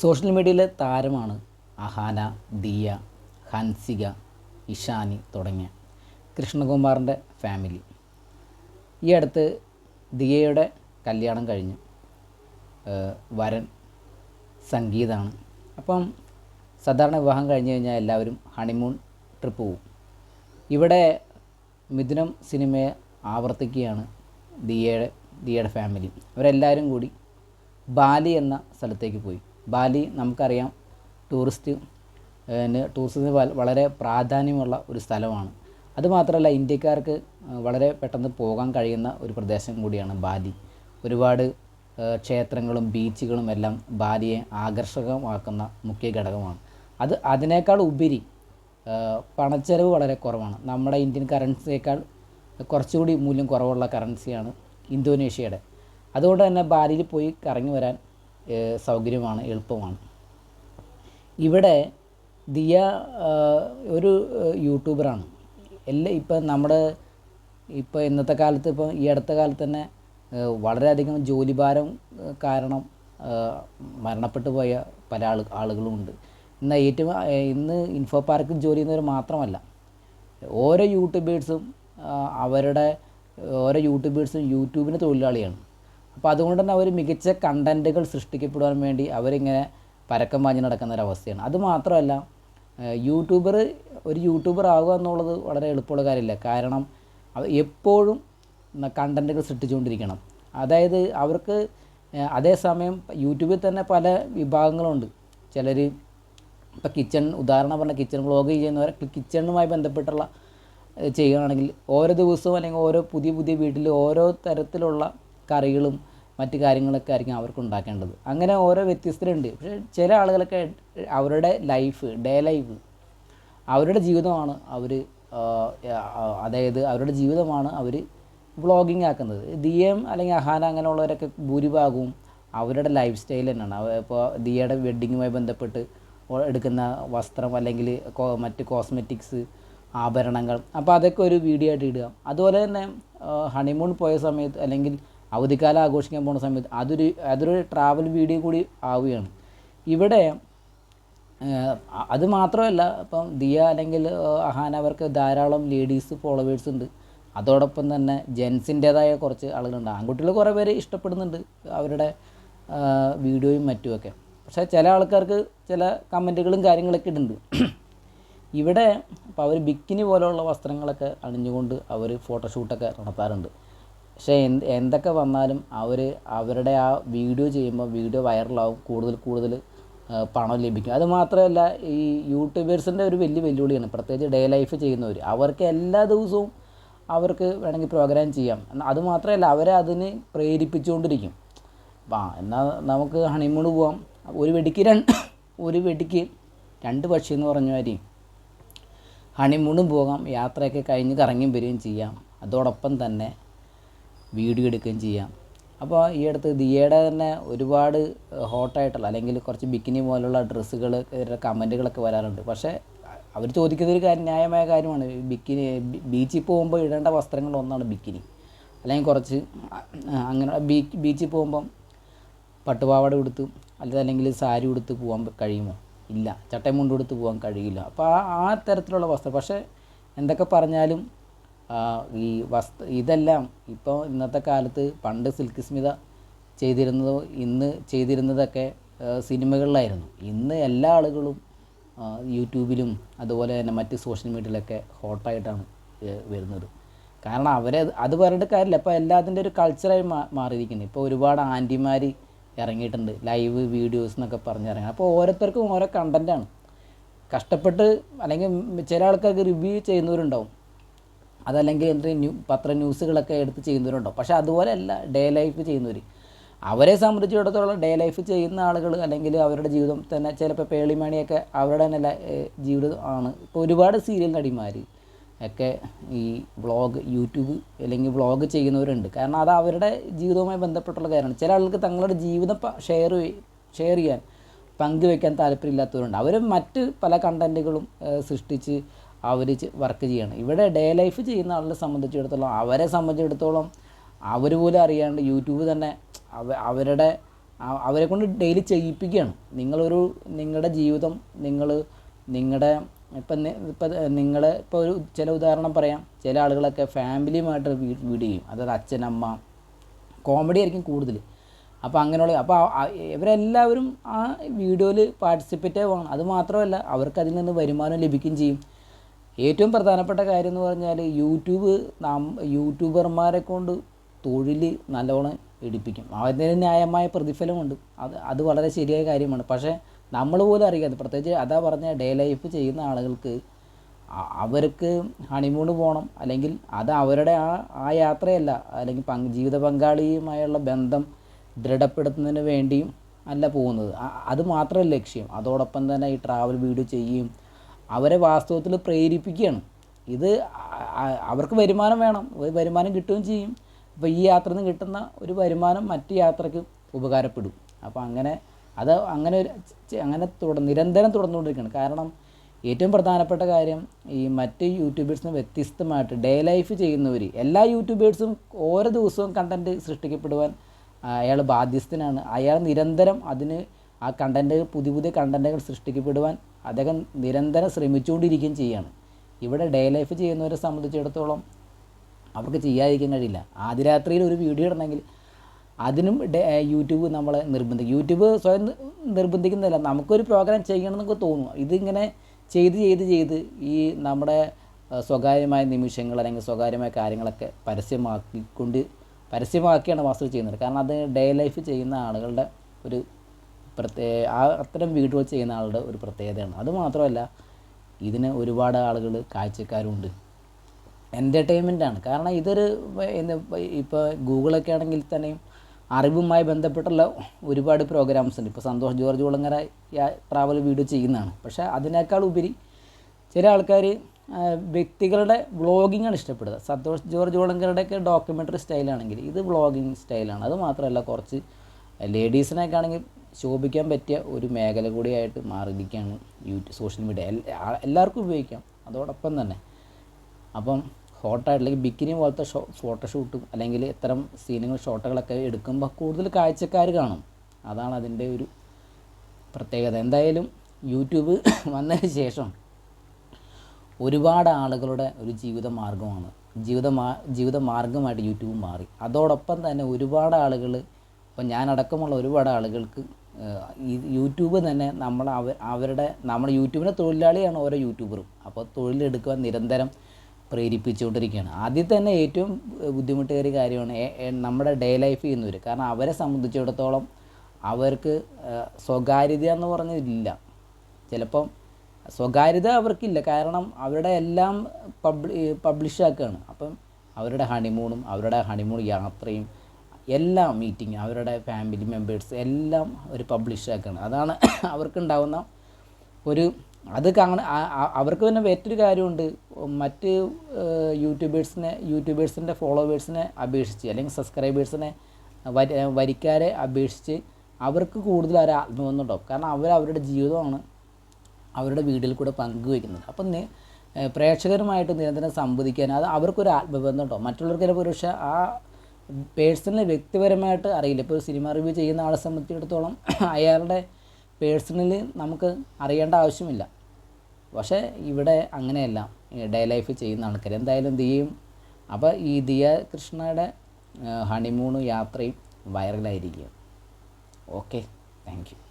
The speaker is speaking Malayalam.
സോഷ്യൽ മീഡിയയിലെ താരമാണ് അഹാന ദിയ ഹൻസിക ഇഷാനി തുടങ്ങിയ കൃഷ്ണകുമാറിന്റെ ഫാമിലി. ഈ അടുത്ത് ദിയയുടെ കല്യാണം കഴിഞ്ഞു. വരൻ സംഗീതാണ്. അപ്പം സാധാരണ വിവാഹം കഴിഞ്ഞ് കഴിഞ്ഞാൽ എല്ലാവരും ഹണിമൂൺ ട്രിപ്പ് പോവും. ഇവിടെ മിഥുനം സിനിമയെ ആവർത്തിക്കുകയാണ് ദിയയുടെ ദിയയുടെ ഫാമിലി. അവരെല്ലാവരും കൂടി ബാലി എന്ന സ്ഥലത്തേക്ക് പോയി. ബാലി നമുക്കറിയാം ടൂറിസ്റ്റ് ടൂറിസത്തിന് വളരെ പ്രാധാന്യമുള്ള ഒരു സ്ഥലമാണ്. അതുമാത്രമല്ല ഇന്ത്യക്കാർക്ക് വളരെ പെട്ടെന്ന് പോകാൻ കഴിയുന്ന ഒരു പ്രദേശം കൂടിയാണ് ബാലി. ഒരുപാട് ക്ഷേത്രങ്ങളും ബീച്ചുകളും എല്ലാം ബാലിയെ ആകർഷകമാക്കുന്ന മുഖ്യ ഘടകമാണ്. അത് അതിനേക്കാൾ ഉപരി പണച്ചെലവ് വളരെ കുറവാണ്. നമ്മുടെ ഇന്ത്യൻ കറൻസിയേക്കാൾ കുറച്ചുകൂടി മൂല്യം കുറവുള്ള കറൻസിയാണ് ഇന്തോനേഷ്യയുടെ. അതുകൊണ്ട് തന്നെ ബാലിയിൽ പോയി കറങ്ങി വരാൻ സൗകര്യമാണ് എളുപ്പമാണ്. ഇവിടെ ദിയ ഒരു യൂട്യൂബറാണ്. എല്ലാ ഇപ്പം നമ്മുടെ ഇപ്പോൾ ഇന്നത്തെ കാലത്ത് ഇപ്പോൾ ഈ അടുത്ത കാലത്ത് തന്നെ വളരെയധികം ജോലിഭാരം കാരണം മരണപ്പെട്ടു പോയ പല ആൾ ആളുകളുമുണ്ട്. ഇന്ന് ഏറ്റവും ഇന്ന് ഇൻഫോ പാർക്കിൽ ജോലി ചെയ്യുന്നവർ മാത്രമല്ല ഓരോ യൂട്യൂബേഴ്സും അവരുടെ ഓരോ യൂട്യൂബേഴ്സും യൂട്യൂബിന് തൊഴിലാളിയാണ്. അപ്പോൾ അതുകൊണ്ട് തന്നെ അവർ മികച്ച കണ്ടന്റുകൾ സൃഷ്ടിക്കപ്പെടുവാൻ വേണ്ടി അവരിങ്ങനെ പരക്കം പാഞ്ഞ് നടക്കുന്ന ഒരവസ്ഥയാണ്. അത് മാത്രമല്ല യൂട്യൂബർ ഒരു യൂട്യൂബർ ആകുക എന്നുള്ളത് വളരെ എളുപ്പമുള്ള കാര്യമില്ല. കാരണം എപ്പോഴും കണ്ടന്റുകൾ സൃഷ്ടിച്ചുകൊണ്ടിരിക്കണം. അതായത് അവർക്ക് അതേസമയം യൂട്യൂബിൽ തന്നെ പല വിഭാഗങ്ങളുണ്ട്. ചിലർ ഇപ്പോൾ കിച്ചൺ ഉദാഹരണം പറഞ്ഞാൽ കിച്ചൺ വ്ളോഗ് ചെയ്യുന്നവർ കിച്ചണുമായി ബന്ധപ്പെട്ടുള്ള ചെയ്യുകയാണെങ്കിൽ ഓരോ ദിവസവും അല്ലെങ്കിൽ ഓരോ പുതിയ പുതിയ വീട്ടിൽ ഓരോ തരത്തിലുള്ള കറികളും മറ്റു കാര്യങ്ങളൊക്കെ ആയിരിക്കും അവർക്ക് ഉണ്ടാക്കേണ്ടത്. അങ്ങനെ ഓരോ വ്യത്യസ്തരുണ്ട്. പക്ഷേ ചില ആളുകളൊക്കെ അവരുടെ ലൈഫ് ഡേ ലൈഫ് അവരുടെ ജീവിതമാണ് അവർ അതായത് അവരുടെ ജീവിതമാണ് അവർ വ്ളോഗിങ് ആക്കുന്നത്. ദിയം അല്ലെങ്കിൽ അഹാന അങ്ങനെയുള്ളവരൊക്കെ ഭൂരിഭാഗവും അവരുടെ ലൈഫ് സ്റ്റൈൽ തന്നെയാണ്. ഇപ്പോൾ ദിയയുടെ വെഡ്ഡിങ്ങുമായി ബന്ധപ്പെട്ട് എടുക്കുന്ന വസ്ത്രം അല്ലെങ്കിൽ മറ്റ് കോസ്മെറ്റിക്സ് ആഭരണങ്ങൾ. അപ്പോൾ അതൊക്കെ ഒരു വീഡിയോ ആയിട്ട് ഇടുക. അതുപോലെ തന്നെ ഹണിമൂൺ പോയ സമയത്ത് അല്ലെങ്കിൽ അവധിക്കാലം ആഘോഷിക്കാൻ പോകുന്ന സമയത്ത് അതൊരു അതൊരു ട്രാവൽ വീഡിയോ കൂടി ആവുകയാണ്. ഇവിടെ അത് മാത്രമല്ല ഇപ്പം ദിയ അല്ലെങ്കിൽ അഹാൻ അവർക്ക് ധാരാളം ലേഡീസ് ഫോളോവേഴ്സ് ഉണ്ട്. അതോടൊപ്പം തന്നെ ജെൻസിന്റേതായ കുറച്ച് ആളുകളുണ്ട്. ആൺകുട്ടികൾ കുറേ പേര് ഇഷ്ടപ്പെടുന്നുണ്ട് അവരുടെ വീഡിയോയും മറ്റുമൊക്കെ. പക്ഷേ ചില ആൾക്കാർക്ക് ചില കമന്റുകളും കാര്യങ്ങളൊക്കെ ഇടുന്നുണ്ട്. ഇവിടെ അപ്പോൾ അവർ ബിക്കിനി പോലെയുള്ള വസ്ത്രങ്ങളൊക്കെ അണിഞ്ഞുകൊണ്ട് അവർ ഫോട്ടോഷൂട്ടൊക്കെ നടത്താറുണ്ട്. പക്ഷേ എന്ത് എന്തൊക്കെ വന്നാലും അവർ അവരുടെ ആ വീഡിയോ ചെയ്യുമ്പോൾ വീഡിയോ വൈറലാവും കൂടുതൽ കൂടുതൽ പണം ലഭിക്കും. അത് മാത്രമല്ല ഈ യൂട്യൂബേഴ്സിന്റെ ഒരു വലിയ വെല്ലുവിളിയാണ് പ്രത്യേകിച്ച് ഡേ ലൈഫ് ചെയ്യുന്നവർ അവർക്ക് എല്ലാ ദിവസവും അവർക്ക് വേണമെങ്കിൽ പ്രോഗ്രാം ചെയ്യാം. അത് മാത്രമല്ല അവരെ അതിന് പ്രേരിപ്പിച്ചുകൊണ്ടിരിക്കും. അപ്പം ആ എന്നാൽ നമുക്ക് ഹണിമൂൺ പോവാം. ഒരു വെടിക്ക് രണ്ട് ഒരു വെടിക്ക് രണ്ട് പക്ഷി എന്ന് പറഞ്ഞ മാതിരി ഹണിമൂണും പോകാം. യാത്രയൊക്കെ കഴിഞ്ഞ് കറങ്ങിയും വരികയും ചെയ്യാം. അതോടൊപ്പം തന്നെ വീഡിയോ എടുക്കുകയും ചെയ്യാം. അപ്പോൾ ഈ അടുത്ത് ദിയയുടെ തന്നെ ഒരുപാട് ഹോട്ടായിട്ടുള്ള അല്ലെങ്കിൽ കുറച്ച് ബിക്കിനി പോലുള്ള ഡ്രസ്സുകൾ കമന്റുകളൊക്കെ വരാറുണ്ട്. പക്ഷേ അവർ ചോദിക്കുന്ന ഒരു കാര്യം ന്യായമായ കാര്യമാണ്. ബിക്കിനി ബീച്ചിൽ പോകുമ്പോൾ ഇടേണ്ട വസ്ത്രങ്ങളൊന്നാണ് ബിക്കിനി അല്ലെങ്കിൽ കുറച്ച് അങ്ങനെ ബീച്ചിൽ പോകുമ്പം പട്ടുപാവാട ഉടുത്ത് അല്ലെങ്കിൽ അല്ലെങ്കിൽ സാരി ഉടുത്ത് പോകാൻ കഴിയുമോ? ഇല്ല. ചട്ടയും മുണ്ട് ഉടുത്ത് പോകാൻ കഴിയില്ല. അപ്പോൾ ആ ആ തരത്തിലുള്ള വസ്ത്രം. പക്ഷേ എന്തൊക്കെ പറഞ്ഞാലും ഈ വസ്ത്ര ഇതെല്ലാം ഇപ്പോൾ ഇന്നത്തെ കാലത്ത് പണ്ട് സിൽക്ക് സ്മിത ചെയ്തിരുന്നതോ ഇന്ന് ചെയ്തിരുന്നതൊക്കെ സിനിമകളിലായിരുന്നു. ഇന്ന് എല്ലാ ആളുകളും യൂട്യൂബിലും അതുപോലെ തന്നെ മറ്റ് സോഷ്യൽ മീഡിയയിലൊക്കെ ഹോട്ടായിട്ടാണ് വരുന്നത്. കാരണം അവരെ അത് പറഞ്ഞിട്ട് കാര്യമില്ല. ഇപ്പോൾ എല്ലാത്തിന്റെ ഒരു കൾച്ചറായി മാ മാറിയിരിക്കുന്നു. ഇപ്പോൾ ഒരുപാട് ആന്റിമാർ ഇറങ്ങിയിട്ടുണ്ട്. ലൈവ് വീഡിയോസ് എന്നൊക്കെ പറഞ്ഞ് ഇറങ്ങി. അപ്പോൾ ഓരോരുത്തർക്കും ഓരോ കണ്ടന്റാണ് കഷ്ടപ്പെട്ട് അല്ലെങ്കിൽ ചില ആൾക്കാർക്ക് റിവ്യൂ ചെയ്യുന്നവരുണ്ടാവും. അതല്ലെങ്കിൽ എന്ത് ന്യൂ പത്ര ന്യൂസുകളൊക്കെ എടുത്ത് ചെയ്യുന്നവരുണ്ടോ? പക്ഷേ അതുപോലെയല്ല ഡേ ലൈഫ് ചെയ്യുന്നവർ അവരെ സംബന്ധിച്ചിടത്തോളം ഡേ ലൈഫ് ചെയ്യുന്ന ആളുകൾ അല്ലെങ്കിൽ അവരുടെ ജീവിതം തന്നെ ചിലപ്പോൾ പേളിമണിയൊക്കെ അവരുടെ തന്നെ ജീവിതം ആണ്. ഇപ്പോൾ ഒരുപാട് സീരിയൽ നടിമാർ ഒക്കെ ഈ വ്ളോഗ് യൂട്യൂബ് അല്ലെങ്കിൽ വ്ളോഗ് ചെയ്യുന്നവരുണ്ട്. കാരണം അത് അവരുടെ ജീവിതവുമായി ബന്ധപ്പെട്ടുള്ള കാര്യമാണ്. ചില ആൾക്ക് തങ്ങളുടെ ജീവിതം ഷെയർ ഷെയർ ചെയ്യാൻ പങ്കുവെക്കാൻ താല്പര്യമില്ലാത്തവരുണ്ട്. അവർ മറ്റ് പല കണ്ടന്റുകളും സൃഷ്ടിച്ച് അവർ വർക്ക് ചെയ്യണം. ഇവിടെ ഡേ ലൈഫ് ചെയ്യുന്ന ആളെ സംബന്ധിച്ചിടത്തോളം അവരെ സംബന്ധിച്ചിടത്തോളം അവർ പോലും അറിയാണ്ട് യൂട്യൂബ് തന്നെ അവ അവരുടെ അവരെ കൊണ്ട് ഡെയിലി ചെയ്യിപ്പിക്കുകയാണ്. നിങ്ങളൊരു നിങ്ങളുടെ ജീവിതം നിങ്ങൾ നിങ്ങളുടെ ഇപ്പം ഇപ്പം നിങ്ങളെ ഇപ്പോൾ ഒരു ചില ഉദാഹരണം പറയാം. ചില ആളുകളൊക്കെ ഫാമിലിയുമായിട്ട് വീട് ചെയ്യും. അതായത് അച്ഛനമ്മ കോമഡി ആയിരിക്കും കൂടുതൽ അപ്പോൾ അങ്ങനെയുള്ള അപ്പോൾ ഇവരെല്ലാവരും ആ വീഡിയോയിൽ പാർട്ടിസിപ്പേറ്റ് ആവുകയാണ് അത് മാത്രമല്ല അവർക്ക് അതിൽ നിന്ന് വരുമാനം ലഭിക്കുകയും ചെയ്യും. ഏറ്റവും പ്രധാനപ്പെട്ട കാര്യം എന്ന് പറഞ്ഞാൽ യൂട്യൂബ് നാം യൂട്യൂബർമാരെ കൊണ്ട് തൊഴിൽ നല്ലോണം എടുപ്പിക്കും. അതിന് ന്യായമായ പ്രതിഫലമുണ്ട്. അത് അത് വളരെ ശരിയായ കാര്യമാണ്. പക്ഷേ നമ്മൾ പോലും അറിയാതെ പ്രത്യേകിച്ച് അതാ പറഞ്ഞ ഡേ ലൈഫ് ചെയ്യുന്ന ആളുകൾക്ക് അവർക്ക് ഹണിമൂണ് പോകണം അല്ലെങ്കിൽ അത് അവരുടെ ആ ആ യാത്രയല്ല. അല്ലെങ്കിൽ പങ്ക് ജീവിത പങ്കാളിയുമായുള്ള ബന്ധം ദൃഢപ്പെടുത്തുന്നതിന് വേണ്ടിയും അല്ല പോകുന്നത്. അത് മാത്രമല്ല ലക്ഷ്യം. അതോടൊപ്പം തന്നെ ഈ ട്രാവൽ വീഡിയോ ചെയ്യും അവരെ വാസ്തവത്തിൽ പ്രേരിപ്പിക്കുകയാണ്. ഇത് അവർക്ക് വരുമാനം വേണം. വരുമാനം കിട്ടുകയും ചെയ്യും. അപ്പോൾ ഈ യാത്രയിൽ നിന്ന് കിട്ടുന്ന ഒരു വരുമാനം മറ്റ് യാത്രയ്ക്ക് ഉപകാരപ്പെടും. അപ്പോൾ അങ്ങനെ അത് അങ്ങനെ ഒരു അങ്ങനെ തുട നിരന്തരം തുടർന്നുകൊണ്ടിരിക്കുകയാണ്. കാരണം ഏറ്റവും പ്രധാനപ്പെട്ട കാര്യം ഈ മറ്റ് യൂട്യൂബേഴ്സിന് വ്യത്യസ്തമായിട്ട് ഡേ ലൈഫ് ചെയ്യുന്നവർ എല്ലാ യൂട്യൂബേഴ്സും ഓരോ ദിവസവും കണ്ടന്റ് സൃഷ്ടിക്കപ്പെടുവാൻ അയാൾ ബാധ്യസ്ഥനാണ്. അയാൾ നിരന്തരം അതിന് ആ കണ്ടന്റ് പുതിയ പുതിയ കണ്ടന്റുകൾ സൃഷ്ടിക്കപ്പെടുവാൻ അദ്ദേഹം നിരന്തരം ശ്രമിച്ചുകൊണ്ടിരിക്കുകയും ചെയ്യുകയാണ് ഇവിടെ ഡേ ലൈഫ് ചെയ്യുന്നവരെ സംബന്ധിച്ചിടത്തോളം അവർക്ക് ചെയ്യാതിരിക്കാൻ കഴിയില്ല. ആദ്യ രാത്രിയിൽ ഒരു വീഡിയോ ഇടണമെങ്കിൽ അതിനും യൂട്യൂബ് നമ്മളെ നിർബന്ധിക്കും. യൂട്യൂബ് സ്വയം നിർബന്ധിക്കുന്നതല്ല. നമുക്കൊരു പ്രോഗ്രാം ചെയ്യണം എന്നൊക്കെ തോന്നും ഇതിങ്ങനെ ചെയ്ത് ചെയ്ത് ചെയ്ത് ഈ നമ്മുടെ സ്വകാര്യമായ നിമിഷങ്ങൾ അല്ലെങ്കിൽ സ്വകാര്യമായ കാര്യങ്ങളൊക്കെ പരസ്യമാക്കിക്കൊണ്ട് പരസ്യമാക്കിയാണ് വാസ്തു ചെയ്യുന്നത്. കാരണം അത് ഡേ ലൈഫ് ചെയ്യുന്ന ആളുകളുടെ ഒരു പ്രത്യേക ആ അത്തരം വീഡിയോ ചെയ്യുന്ന ആളുടെ ഒരു പ്രത്യേകതയാണ്. അത് മാത്രമല്ല ഇതിന് ഒരുപാട് ആളുകൾ കാഴ്ചക്കാരുണ്ട്. എന്റർടൈൻമെന്റാണ് കാരണം ഇതൊരു ഇപ്പോൾ ഗൂഗിളൊക്കെ ആണെങ്കിൽ തന്നെയും അറിവുമായി ബന്ധപ്പെട്ടുള്ള ഒരുപാട് പ്രോഗ്രാംസ് ഉണ്ട്. ഇപ്പോൾ സന്തോഷ് ജോർജ് കുളങ്ങര ട്രാവൽ വീഡിയോ ചെയ്യുന്നതാണ്. പക്ഷേ അതിനേക്കാൾ ഉപരി ചില ആൾക്കാർ വ്യക്തികളുടെ വ്ളോഗിങ്ങാണ് ഇഷ്ടപ്പെടുന്നത് സന്തോഷ് ജോർജ് കുളങ്കരയുടെയൊക്കെ ഡോക്യുമെന്ററി സ്റ്റൈലാണെങ്കിൽ ഇത് വ്ളോഗിങ് സ്റ്റൈലാണ് അത് മാത്രമല്ല കുറച്ച് ലേഡീസിനൊക്കെ ആണെങ്കിൽ ശോഭിക്കാൻ പറ്റിയ ഒരു മേഖല കൂടിയായിട്ട് മാറിയിരിക്കുകയാണ് യൂട്യൂബ് സോഷ്യൽ മീഡിയ എല്ലാവർക്കും ഉപയോഗിക്കാം. അതോടൊപ്പം തന്നെ അപ്പം ഹോട്ടായിട്ട് അല്ലെങ്കിൽ ബിക്കിനി പോലത്തെ ഷോ ഫോട്ടോഷൂട്ടും അല്ലെങ്കിൽ ഇത്തരം സീനുകൾ ഷോട്ടുകളൊക്കെ എടുക്കുമ്പോൾ കൂടുതൽ കാഴ്ചക്കാർ കാണും. അതാണ് അതിന്റെ ഒരു പ്രത്യേകത. എന്തായാലും യൂട്യൂബ് വന്നതിന് ശേഷം ഒരുപാട് ആളുകളുടെ ഒരു ജീവിത മാർഗമാണ് ജീവിത മാ ജീവിത മാർഗമായിട്ട് യൂട്യൂബ് മാറി. അതോടൊപ്പം തന്നെ ഒരുപാട് ആളുകൾ ഇപ്പം ഞാനടക്കമുള്ള ഒരുപാട് ആളുകൾക്ക് യൂട്യൂബ് തന്നെ നമ്മൾ അവ അവരുടെ നമ്മൾ യൂട്യൂബിന്റെ തൊഴിലാളിയാണ് ഓരോ യൂട്യൂബറും. അപ്പോൾ തൊഴിലെടുക്കുവാൻ നിരന്തരം പ്രേരിപ്പിച്ചുകൊണ്ടിരിക്കുകയാണ്. ആദ്യം തന്നെ ഏറ്റവും ബുദ്ധിമുട്ടേറിയ കാര്യമാണ് നമ്മുടെ ഡേ ലൈഫ് ചെയ്യുന്നവർ കാരണം അവരെ സംബന്ധിച്ചിടത്തോളം അവർക്ക് സ്വകാര്യത എന്ന് പറഞ്ഞില്ല. ചിലപ്പം സ്വകാര്യത അവർക്കില്ല. കാരണം അവരുടെ എല്ലാം പബ്ലി പബ്ലിഷ് ആക്കുകയാണ്. അപ്പം അവരുടെ ഹണിമൂണും അവരുടെ ഹണിമൂൺ യാത്രയും എല്ലാം മീറ്റിംഗ് അവരുടെ ഫാമിലി മെമ്പേഴ്സ് എല്ലാം ഒരു പബ്ലിഷ് ആക്കുകയാണ് അതാണ് അവർക്കുണ്ടാവുന്ന ഒരു അത് കാണ അവർക്ക് തന്നെ മറ്റൊരു കാര്യമുണ്ട്. മറ്റ് യൂട്യൂബേഴ്സിനെ യൂട്യൂബേഴ്സിന്റെ ഫോളോവേഴ്സിനെ അപേക്ഷിച്ച് അല്ലെങ്കിൽ സബ്സ്ക്രൈബേഴ്സിനെ വരി വരിക്കാരെ അപേക്ഷിച്ച് അവർക്ക് കൂടുതൽ ഒരു ആത്മബന്ധമുണ്ടാവും കാരണം അവർ അവരുടെ ജീവിതമാണ് അവരുടെ വീഡിയോയിൽ കൂടെ പങ്കുവയ്ക്കുന്നത്. അപ്പം പ്രേക്ഷകരുമായിട്ട് നിരന്തരം സംവദിക്കാൻ അത് അവർക്കൊരു ആത്മബന്ധം ഉണ്ടാവും. മറ്റുള്ളവർക്ക് ചിലപ്പോൾ ആ പേഴ്സണലി വ്യക്തിപരമായിട്ട് അറിയില്ല. ഇപ്പോൾ ഒരു സിനിമ റിവ്യൂ ചെയ്യുന്ന ആളെ സംബന്ധിച്ചിടത്തോളം അയാളുടെ പേഴ്സണലി നമുക്ക് അറിയേണ്ട ആവശ്യമില്ല. പക്ഷേ ഇവിടെ അങ്ങനെയല്ല. ഡേ ലൈഫ് ചെയ്യുന്ന ആൾക്കാർ. എന്തായാലും ദിയയും അപ്പോൾ ഈ ദിയ കൃഷ്ണയുടെ ഹണിമൂണും യാത്രയും വൈറലായിരിക്കും. ഓക്കെ. Thank you.